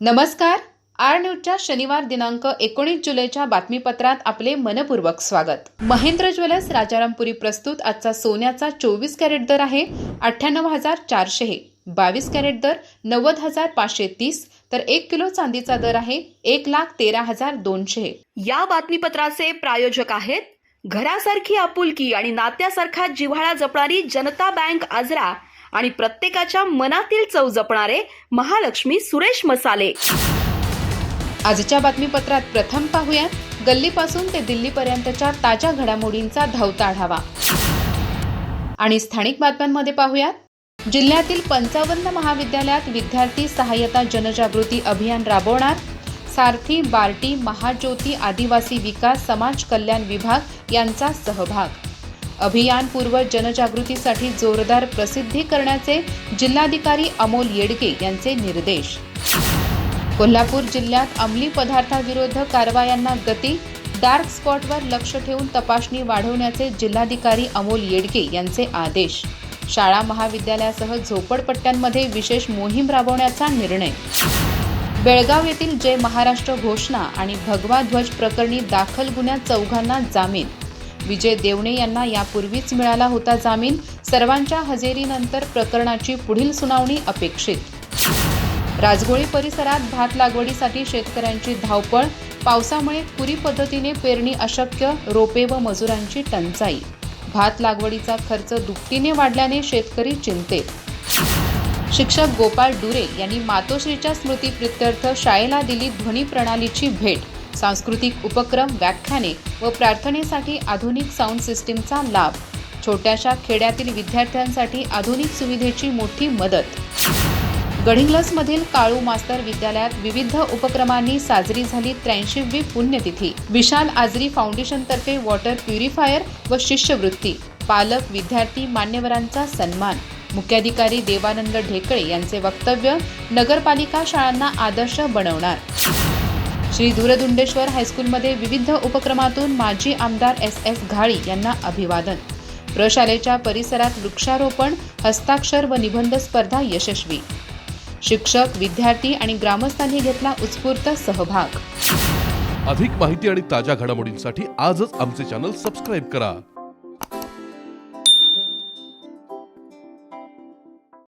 नमस्कार. आर न्यूजच्या शनिवार दिनांक एकोणीस जुलैच्या बातमीपत्रात आपले मनपूर्वक स्वागत. महेंद्र ज्वेलर्स राजारामपुरी प्रस्तुत आजचा सोन्याचा चोवीस कॅरेट दर आहे अठ्ठ्याण्णव हजार चारशे हे. बावीस कॅरेट दर नव्वद हजार पाचशे तीस तर एक किलो चांदीचा दर आहे एक लाख तेरा हजार दोनशे हे. या बातमीपत्राचे प्रायोजक आहेत. घरासारखी आपुलकी आणि नात्यासारखा जिव्हाळा जपणारी जनता बँक आजरा आणि प्रत्येकाच्या मनातील चव जपणारे महालक्ष्मी सुरेश मसाले. आजच्या बातमीपत्रात प्रथम पाहूया गल्लीपासून ते दिल्लीपर्यंतच्या ताज्या घडामोडींचा धावता आढावा. आणि स्थानिक बातम्यांमध्ये पाहूयात जिल्ह्यातील पंचावन्न महाविद्यालयात विद्यार्थी सहाय्यता जनजागृती अभियान राबवणार सारथी बार्टी महाज्योती आदिवासी विकास समाज कल्याण विभाग यांचा सहभाग. अभियानपूर्व जनजागृतीसाठी जोरदार प्रसिद्धी करण्याचे जिल्हाधिकारी अमोल येडगे यांचे निर्देश. कोल्हापूर जिल्ह्यात अंमली पदार्थाविरोध कारवायांना गती डार्क स्पॉटवर लक्ष ठेवून तपासणी वाढवण्याचे जिल्हाधिकारी अमोल येडगे यांचे आदेश. शाळा महाविद्यालयासह झोपडपट्ट्यांमध्ये विशेष मोहीम राबवण्याचा निर्णय. बेळगाव येथील जय महाराष्ट्र घोषणा आणि भगवा ध्वज प्रकरणी दाखल गुन्ह्यात चौघांना जामीन. विजय देवणे यांना यापूर्वीच मिळाला होता जामीन. सर्वांच्या हजेरीनंतर प्रकरणाची पुढील सुनावणी अपेक्षित. राजगोळी परिसरात भात लागवडीसाठी शेतकऱ्यांची धावपळ. पावसामुळे पुरी पद्धतीने पेरणी अशक्य रोपे व मजुरांची टंचाई. भात लागवडीचा खर्च दुपटीने वाढल्याने शेतकरी चिंतेत. शिक्षक गोपाळ डुरे यांनी मातोश्रीच्या स्मृतीप्रित्यर्थ शाळेला दिली ध्वनी प्रणालीची भेट. सांस्कृतिक उपक्रम व्याख्याने व प्रार्थनेसाठी आधुनिक साऊंड सिस्टीमचा लाभ. छोट्याशा खेड्यातील विद्यार्थ्यांसाठी आधुनिक सुविधेची मोठी मदत. गडिंग्लसमधील काळू मास्तर विद्यालयात विविध उपक्रमांनी साजरी झाली त्र्याऐंशीवी पुण्यतिथी. विशाल आजरी फाउंडेशनतर्फे वॉटर प्युरिफायर व शिष्यवृत्ती. पालक विद्यार्थी मान्यवरांचा सन्मान. मुख्याधिकारी देवानंद ढेकळे यांचे वक्तव्य नगरपालिका शाळांना आदर्श बनवणार. श्री दूरदुंडेश्वर हायस्कूलमध्ये विविध उपक्रमातून माजी आमदार एस एस घाळी यांना अभिवादन. प्रशालेच्या परिसरात वृक्षारोपण हस्ताक्षर व निबंध स्पर्धा यशस्वी. शिक्षक विद्यार्थी आणि ग्रामस्थांनी घेतला उत्स्फूर्त सहभाग. अधिक माहिती आणि ताज्या घडामोडींसाठी आजच आमचे चॅनल सबस्क्राईब करा.